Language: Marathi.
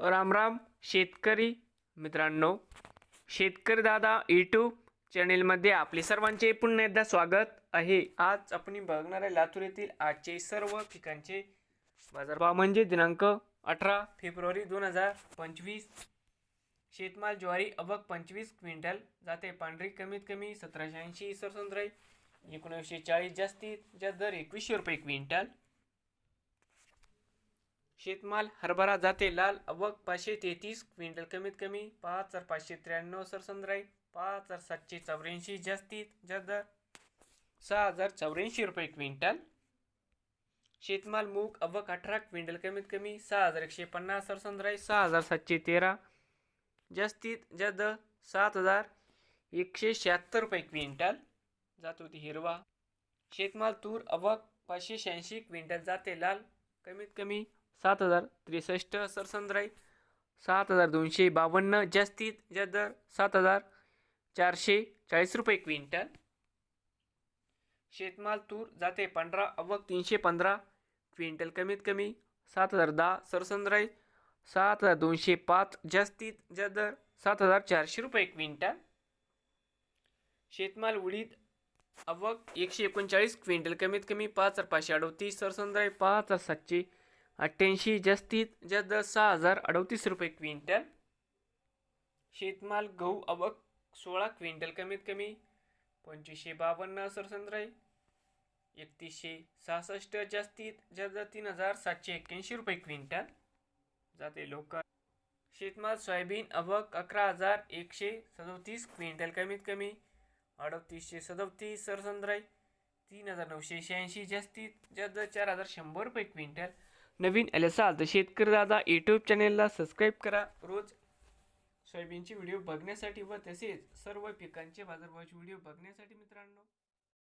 राम राम शेतकरी मित्रांनो शेतकरी दादा यूट्यूब चॅनेलमध्ये आपले सर्वांचे पुन्हा एकदा स्वागत आहे. आज आपण बघणार आहे लातूर येथील आजचे सर्व पिकांचे बाजारभाव म्हणजे दिनांक अठरा फेब्रुवारी दोन हजार पंचवीस. शेतमाल ज्वारी अबक पंचवीस क्विंटल जाते. पांढरी कमीत कमी सतराशे ऐंशी सरसंद्राई एकोणीसशे चाळीस जास्तीत जास्त दर एकवीसशे रुपये क्विंटल. शेतमाल हरभरा जाते लाल अवक पाचशे तेहतीस क्विंटल कमीत कमी पाच हजार पाचशे त्र्याण्णव सरसंद्राई पाच हजार सातशे चौऱ्याऐंशी जास्तीत जास्त दर सहा हजार चौऱ्याऐंशी रुपये क्विंटल. शेतमाल मूग अवक अठरा क्विंटल कमीत कमी सहा हजार एकशे पन्नास सरसंद्राई सहा हजार सातशे तेरा जास्तीत जास्त सात हजार एकशे शहात्तर रुपये क्विंटल. जात होती हिरवा. शेतमाल तूर अवक पाचशे शहाऐंशी क्विंटल जाते लाल कमीत कमी सात हजार त्रेसष्ट सरसंद्राई. सात हजार दोनशे बावन्न जास्तीत जास्त दर सात हजार चारशे चाळीस रुपये क्विंटल. शेतमाल तूर जाते पंधरा अवक तीनशे पंधरा क्विंटल कमीत कमी सात हजार दहा सरसंद्राई. सात हजार दोनशे पाच जास्तीत जास्त दर सात हजार चारशे रुपये क्विंटल. शेतमाल उडीद अवक एकशे एकोणचाळीस क्विंटल कमीत कमी पाच हजार पाचशे अडतीस सरसंद्राई पाच हजार सातशे अठ्ठ्याऐंशी जास्तीत जास्त सहा हजार अडतीस रुपये क्विंटल. शेतमाल गहू अवक सोळा क्विंटल कमीत कमी पंचवीसशे बावन्न सरसंद्राई एकतीसशे सहासष्ट जास्तीत जास्त तीन हजार सातशे एक्क्याऐंशी रुपये क्विंटल. जाते लोक शेतमाल सोयाबीन अवक अकरा हजार एकशे सदोतीस क्विंटल कमीत कमी अडतीसशे सदोतीस सरसंद्राई तीन हजार नऊशे शहाऐंशी जास्तीत जास्त चार हजार शंभर रुपये क्विंटल. नवीन आले असाल तर शेतकरी दादा यूट्यूब चॅनेलला सबस्क्राईब करा. रोज सोयाबीनचे व्हिडिओ बघण्यासाठी व तसेच सर्व पिकांचे बाजारभावाचे व्हिडिओ बघण्यासाठी मित्रांनो.